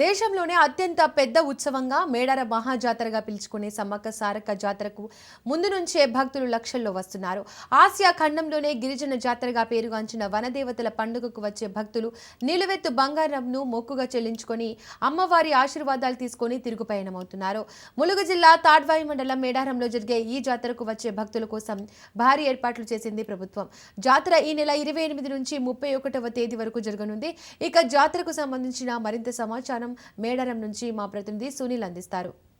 దేశంలోనే అత్యంత పెద్ద ఉత్సవంగా మేడార మహాజాతరగా పిలుచుకునే సమ్మక్క సారక్క జాతరకు ముందు నుంచే భక్తులు లక్షల్లో వస్తున్నారు. ఆసియా ఖండంలోనే గిరిజన జాతరగా పేరుగాంచిన వనదేవతల పండుగకు వచ్చే భక్తులు నిలువెత్తు బంగారంను మొక్కుగా చెల్లించుకొని అమ్మవారి ఆశీర్వాదాలు తీసుకొని తిరుగు పయనమవుతున్నారు. ములుగు జిల్లా తాడ్వాయి మండలం మేడారంలో జరిగే ఈ జాతరకు వచ్చే భక్తుల కోసం భారీ ఏర్పాట్లు చేసింది ప్రభుత్వం. జాతర ఈ నెల ఇరవై ఎనిమిది నుంచి ముప్పై ఒకటవ తేదీ వరకు జరగనుంది. ఇక జాతరకు సంబంధించిన మరింత సమాచారం మేడారం నుంచి మా ప్రతినిధి సునీల్ అందిస్తారు.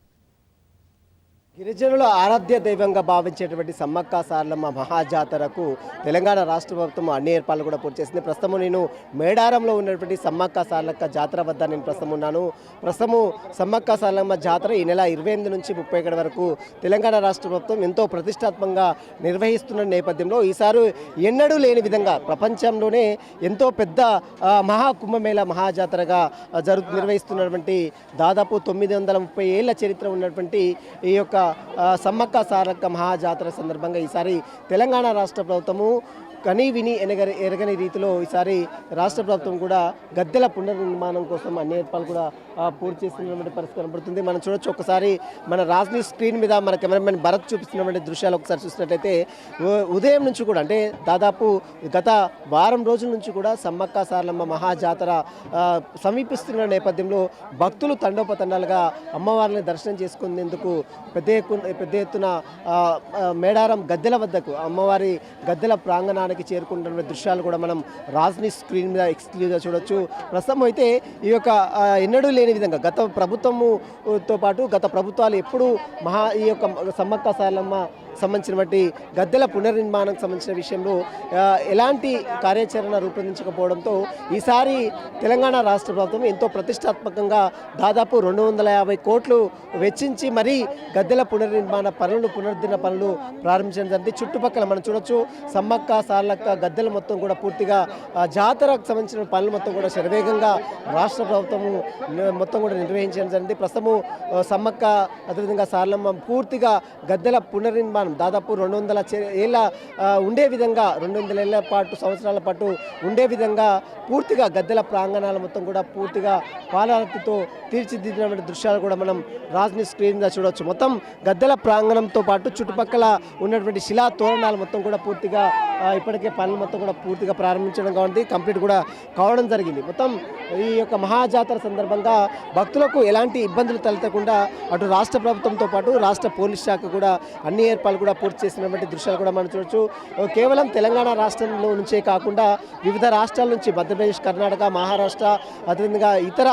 గిరిజనుల ఆరాధ్య దైవంగా భావించేటువంటి సమ్మక్క సారలమ్మ మహాజాతరకు తెలంగాణ రాష్ట్ర ప్రభుత్వం అన్ని ఏర్పాట్లు కూడా పూర్తి చేసింది. ప్రస్తుతం నేను మేడారంలో ఉన్నటువంటి సమ్మక్క సారలక్క జాతర వద్ద నేను ప్రస్తుతం ఉన్నాను. ప్రస్తుతము సమ్మక్క సారలమ్మ జాతర ఈ నెల ఇరవై ఎనిమిది నుంచి ముప్పై ఒకటి వరకు తెలంగాణ రాష్ట్ర ప్రభుత్వం ఎంతో ప్రతిష్టాత్మకంగా నిర్వహిస్తున్న నేపథ్యంలో ఈసారి ఎన్నడూ లేని విధంగా ప్రపంచంలోనే ఎంతో పెద్ద మహాకుంభమేళ మహా కుంభమేళ మహాజాతరగా జరు జరుగు నిర్వహిస్తున్నటువంటి దాదాపు తొమ్మిది వందల ముప్పై ఏళ్ళ చరిత్ర ఉన్నటువంటి ఈ యొక్క సమ్మక్క సారక్క మహాజాతర సందర్భంగా ఈసారి తెలంగాణ రాష్ట్ర ప్రభుత్వము కనీ విని ఎనగ ఎరగని రీతిలో ఈసారి రాష్ట్ర ప్రభుత్వం కూడా గద్దెల పునర్నిర్మాణం కోసం అన్ని ఏర్పాట్లు కూడా పూర్తి చేస్తున్నటువంటి పరిస్థితి కనబడుతుంది. మనం చూడొచ్చు ఒకసారి మన రాజనీ స్క్రీన్ మీద మన కెమెరామెన్ భరత్ చూపిస్తున్నటువంటి దృశ్యాలు ఒకసారి చూసినట్టయితే ఉదయం నుంచి కూడా అంటే దాదాపు గత వారం రోజుల నుంచి కూడా సమ్మక్క సారలమ్మ మహాజాతర సమీపిస్తున్న నేపథ్యంలో భక్తులు తండోపతండాలుగా అమ్మవారిని దర్శనం చేసుకునేందుకు పెద్ద పెద్ద ఎత్తున మేడారం గద్దెల వద్దకు అమ్మవారి గద్దెల ప్రాంగణానికి చేరుకుంటున్న దృశ్యాలు కూడా మనం రాజ్ని స్క్రీన్ మీద ఎక్స్క్లూజ్గా చూడొచ్చు. ప్రస్తుతం అయితే ఈ యొక్క ఎన్నడూ లేని విధంగా గత ప్రభుత్వముతో పాటు గత ప్రభుత్వాలు ఎప్పుడూ మహా ఈ యొక్క సమ్మక్క సాలమ్మ సంబంధించినటువంటి గద్దెల పునర్నిర్మాణం సంబంధించిన విషయంలో ఎలాంటి కార్యాచరణ రూపొందించకపోవడంతో ఈసారి తెలంగాణ రాష్ట్ర ప్రభుత్వం ఎంతో ప్రతిష్టాత్మకంగా దాదాపు రెండు వందల యాభై కోట్లు వెచ్చించి మరీ గద్దెల పునర్నిర్మాణ పనులు పునరుద్ధరణ పనులు ప్రారంభించడం జరిగింది. చుట్టుపక్కల మనం చూడొచ్చు సమ్మక్క సార్లక్క గద్దెలు మొత్తం కూడా పూర్తిగా జాతరకు సంబంధించిన పనులు మొత్తం కూడా శరవేగంగా రాష్ట్ర ప్రభుత్వము మొత్తం కూడా నిర్వహించడం జరిగింది. ప్రస్తుతము సమ్మక్క అదేవిధంగా సార్లమ్మ పూర్తిగా గద్దెల పునర్నిర్మాణ దాదాపు రెండు వందల ఏళ్ళ ఉండే విధంగా రెండు వందల ఏళ్ళ పాటు సంవత్సరాల పాటు ఉండే విధంగా పూర్తిగా గద్దెల ప్రాంగణాల మొత్తం కూడా పూర్తిగా పాలరతితో తీర్చిదిద్దినటువంటి దృశ్యాలు కూడా మనం రాజ్ని స్క్రీన్ మీద చూడవచ్చు మొత్తం గద్దెల ప్రాంగణంతో పాటు చుట్టుపక్కల ఉన్నటువంటి శిలా తోరణాలు మొత్తం కూడా పూర్తిగా ఇప్పటికే పనులు మొత్తం కూడా పూర్తిగా ప్రారంభించడం కాబట్టి కంప్లీట్ కూడా కావడం జరిగింది. మొత్తం ఈ యొక్క మహాజాతర సందర్భంగా భక్తులకు ఎలాంటి ఇబ్బందులు తలెత్తకుండా అటు రాష్ట్ర ప్రభుత్వంతో పాటు రాష్ట్ర పోలీస్ శాఖ కూడా అన్ని ఏర్పాట్లు కూడా పూర్తి చేసినటువంటి దృశ్యాలు కూడా మనం చూడొచ్చు. కేవలం తెలంగాణ రాష్ట్రంలో నుంచే కాకుండా వివిధ రాష్ట్రాల నుంచి మధ్యప్రదేశ్ కర్ణాటక మహారాష్ట్ర అదేవిధంగా ఇతర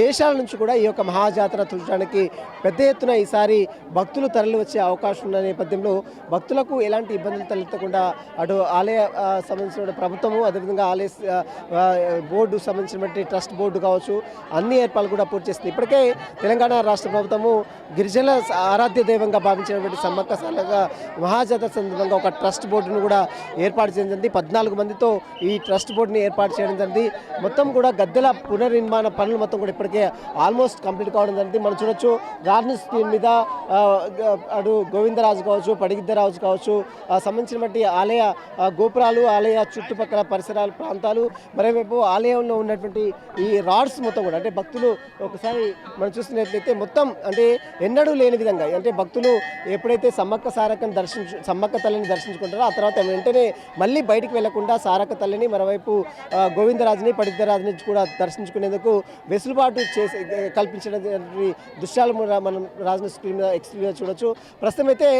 దేశాల నుంచి కూడా ఈ యొక్క మహాజాతర చూడడానికి పెద్ద ఎత్తున ఈసారి భక్తులు తరలి వచ్చే అవకాశం ఉన్న నేపథ్యంలో భక్తులకు ఎలాంటి ఇబ్బందులు తలెత్తకుండా అటు ఆలయ సంబంధించిన ప్రభుత్వము అదేవిధంగా ఆలయ బోర్డు సంబంధించినటువంటి ట్రస్ట్ బోర్డు కావచ్చు అన్ని ఏర్పాట్లు కూడా పూర్తి చేస్తుంది ఇప్పటికే తెలంగాణ రాష్ట్ర ప్రభుత్వము గిరిజన ఆరాధ్య దైవంగా భావించినటువంటి సమ్మక్క సాలగా మహాజాతర సందర్భంగా ఒక ట్రస్ట్ బోర్డును కూడా ఏర్పాటు చేయడం జరిగింది. పద్నాలుగు మందితో ఈ ట్రస్ట్ బోర్డుని ఏర్పాటు చేయడం జరిగింది. మొత్తం కూడా గద్దెల పునర్నిర్మాణ పనులు మొత్తం కూడా ఇప్పటికే ఆల్మోస్ట్ కంప్లీట్ కావడం జరిగింది. మనం చూడొచ్చు గార్డెన్స్ స్కీమ్ మీద అటు గోవిందరాజు కావచ్చు పడిగిద్దరాజు కావచ్చు సంబంధించినటువంటి ఆలయ గోపురాలు ఆలయ చుట్టుపక్కల పరిసరాల ప్రాంతాలు మరోవైపు ఆలయంలో ఉన్నటువంటి ఈ రాడ్స్ మొత్తం కూడా అంటే భక్తులు ఒకసారి మనం చూసినట్లయితే మొత్తం అంటే ఎన్నడూ లేని విధంగా అంటే భక్తులు ఎప్పుడైతే సమ్మక్క సారక్కను దర్శించు సమ్మక్క తల్లిని దర్శించుకుంటారు. ఆ తర్వాత వెంటనే మళ్ళీ బయటికి వెళ్ళకుండా సారక్క తల్లిని మరోవైపు గోవిందరాజుని పడిద్దరాజుని కూడా దర్శించుకునేందుకు వెసులుబాటు చేసి కల్పించడం దృశ్యాలు మనం రాజన స్క్రీన్ మీద ఎక్స్క్లూజివ్గా చూడొచ్చు. ప్రస్తుతం అయితే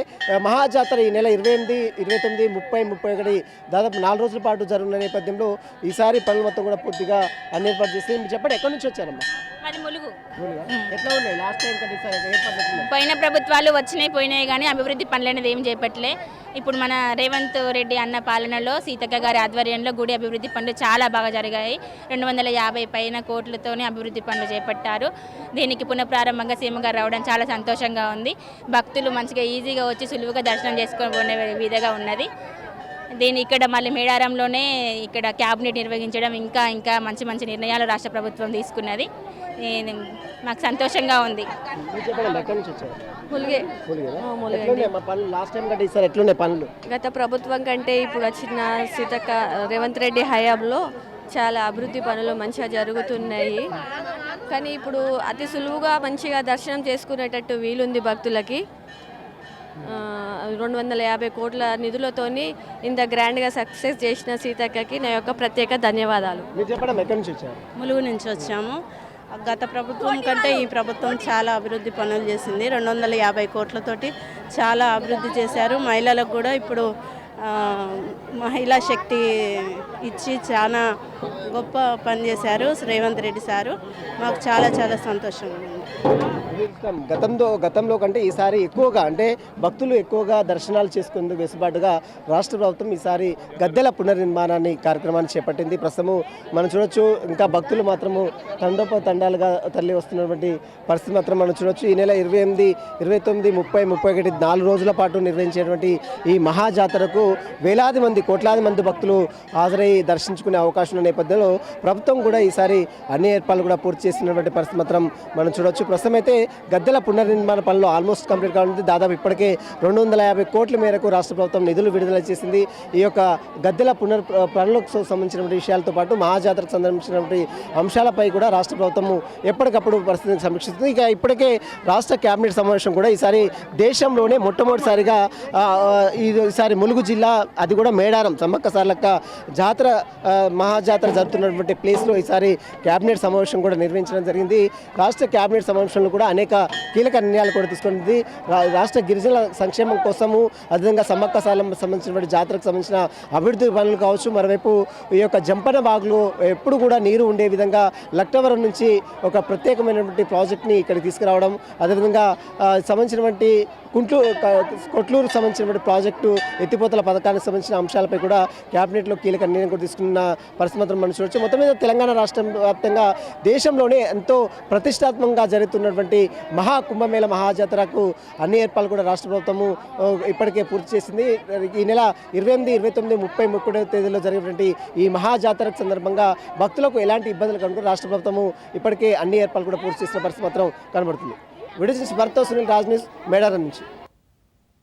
మహాజాతర ఈ నెల ఇరవై ఎనిమిది ఇరవై తొమ్మిది ముప్పై ముప్పై ఒకటి దాదాపు నాలుగు రోజుల పాటు జరుగుతున్న నేపథ్యంలో ఈసారి పనులు మొత్తం కూడా పూర్తిగా అన్ని ఏర్పాటు చేసి మీరు చెప్పండి ఎక్కడి నుంచి వచ్చారమ్మా? మాది ములుగు. ఎట్లా ఉన్నాయి? లాస్ట్ టైం కంటే ఈసారి ఏర్పాట్లు ఎట్లున్నాయి? పోయిన ప్రభుత్వాలు వచ్చినాయి పోయినాయి కానీ అభివృద్ధి పనులు అనేది ఏం చేపట్టలే. ఇప్పుడు మన రేవంత్ రెడ్డి అన్న పాలనలో సీతక్క గారి ఆధ్వర్యంలో గుడి అభివృద్ధి పనులు చాలా బాగా జరిగాయి. రెండు వందల యాభై పైన కోట్లతోనే అభివృద్ధి పనులు చేపట్టారు. దీనికి పునఃప్రారంభంగా సీఎం గారు రావడం చాలా సంతోషంగా ఉంది. భక్తులు మంచిగా ఈజీగా వచ్చి సులువుగా దర్శనం చేసుకునే విధంగా ఉన్నది. దీని ఇక్కడ మళ్ళీ మేడారంలోనే ఇక్కడ క్యాబినెట్ నిర్వహించడం ఇంకా ఇంకా మంచి మంచి నిర్ణయాలు రాష్ట్ర ప్రభుత్వం తీసుకున్నది. మాకు సంతోషంగా ఉంది. గత ప్రభుత్వం కంటే ఇప్పుడు వచ్చిన సీతక్క రేవంత్ రెడ్డి హయాంలో చాలా అభివృద్ధి పనులు మంచిగా జరుగుతున్నాయి. కానీ ఇప్పుడు అతి సులువుగా మంచిగా దర్శనం చేసుకునేటట్టు వీలుంది భక్తులకి. రెండు వందల యాభై కోట్ల నిధులతోని ఇంత గ్రాండ్గా సక్సెస్ చేసిన సీతక్కకి నా యొక్క ప్రత్యేక ధన్యవాదాలు. మీరు చెప్పడం ఎక్కడి నుంచి వచ్చారు? ములుగు నుంచి వచ్చాము. గత ప్రభుత్వం కంటే ఈ ప్రభుత్వం చాలా అభివృద్ధి పనులు చేసింది. రెండు వందల యాభై కోట్లతోటి చాలా అభివృద్ధి చేశారు. మహిళలకు కూడా ఇప్పుడు మహిళా శక్తి ఇచ్చి చాలా గొప్ప పని చేశారు రేవంత్ రెడ్డి సారు. మాకు చాలా చాలా సంతోషంగా ఉంది. గతంలో గతంలో కంటే ఈసారి ఎక్కువగా అంటే భక్తులు ఎక్కువగా దర్శనాలు చేసుకుందుకు వెసులుబాటుగా రాష్ట్ర ప్రభుత్వం ఈసారి గద్దెల పునర్నిర్మాణాన్ని కార్యక్రమాన్ని చేపట్టింది. ప్రస్తుతము మనం చూడొచ్చు ఇంకా భక్తులు మాత్రము తండోప తండాలుగా తరలి వస్తున్నటువంటి పరిస్థితి మాత్రం మనం చూడొచ్చు. ఈ నెల ఇరవై ఎనిమిది ఇరవై తొమ్మిది ముప్పై ముప్పై ఒకటి నాలుగు రోజుల పాటు నిర్వహించేటువంటి ఈ మహాజాతరకు వేలాది మంది కోట్లాది మంది భక్తులు హాజరై దర్శించుకునే అవకాశం ఉన్న నేపథ్యంలో ప్రభుత్వం కూడా ఈసారి అన్ని ఏర్పాట్లు కూడా పూర్తి చేసినటువంటి పరిస్థితి మాత్రం మనం చూడొచ్చు. ప్రస్తుతం అయితే గద్దెల పునర్నిర్మాణ పనులు ఆల్మోస్ట్ కంప్లీట్ కానుంది. దాదాపు ఇప్పటికే రెండు వందల యాభై కోట్ల మేరకు రాష్ట్ర ప్రభుత్వం నిధులు విడుదల చేసింది. ఈ యొక్క గద్దెల పునర్ పనులకు సంబంధించినటువంటి విషయాలతో పాటు మహాజాతరకు సంబంధించినటువంటి అంశాలపై కూడా రాష్ట్ర ప్రభుత్వం ఎప్పటికప్పుడు పరిస్థితిని సమీక్షిస్తుంది. ఇక ఇప్పటికే రాష్ట్ర కేబినెట్ సమావేశం కూడా ఈసారి దేశంలోనే మొట్టమొదటిసారిగా ఈసారి ములుగు జిల్లా అది కూడా మేడారం. సమ్మక్క సార్లక్క జాతర మహాజాతర జరుగుతున్నటువంటి ప్లేస్లో ఈసారి కేబినెట్ సమావేశం కూడా నిర్వహించడం జరిగింది. రాష్ట్ర కేబినెట్ సమావేశంలో కూడా అనేక కీలక నిర్ణయాలు కూడా తీసుకుంది రాష్ట్ర గిరిజనుల సంక్షేమం కోసము అదేవిధంగా సమ్మక్క సాలం సంబంధించినటువంటి జాతరకు సంబంధించిన అభివృద్ధి పనులు కావచ్చు. మరోవైపు ఈ యొక్క జంపన బాగులు ఎప్పుడు కూడా నీరు ఉండే విధంగా లక్టవరం నుంచి ఒక ప్రత్యేకమైనటువంటి ప్రాజెక్ట్ని ఇక్కడికి తీసుకురావడం అదేవిధంగా సంబంధించినటువంటి కుంట్లు కొట్లూరు సంబంధించినటువంటి ప్రాజెక్టు ఎత్తిపోతల పథకానికి సంబంధించిన అంశాలపై కూడా క్యాబినెట్లో కీలక నిర్ణయం కూడా తీసుకున్న పరిస్థితి మాత్రం మనం చూడొచ్చు మొత్తం మీద తెలంగాణ రాష్ట్రం వ్యాప్తంగా దేశంలోనే ఎంతో ప్రతిష్టాత్మకంగా జరుగుతున్నటువంటి మహా కుంభమేళ మహాజాతరకు అన్ని ఏర్పాట్లు కూడా రాష్ట్ర ప్రభుత్వము ఇప్పటికే పూర్తి చేసింది. ఈ నెల ఇరవై ఎనిమిది ఇరవై తొమ్మిది ముప్పై ముప్పై తేదీలో జరిగినటువంటి ఈ మహాజాతర సందర్భంగా భక్తులకు ఎలాంటి ఇబ్బందులు కనుక రాష్ట్ర ప్రభుత్వము ఇప్పటికే అన్ని ఏర్పాట్లు కూడా పూర్తి చేసిన పరిస్థితి మాత్రం కనబడుతుంది. విడిచి భర్త సునీల్ రాజ్ న్యూస్ మేడారం నుంచి.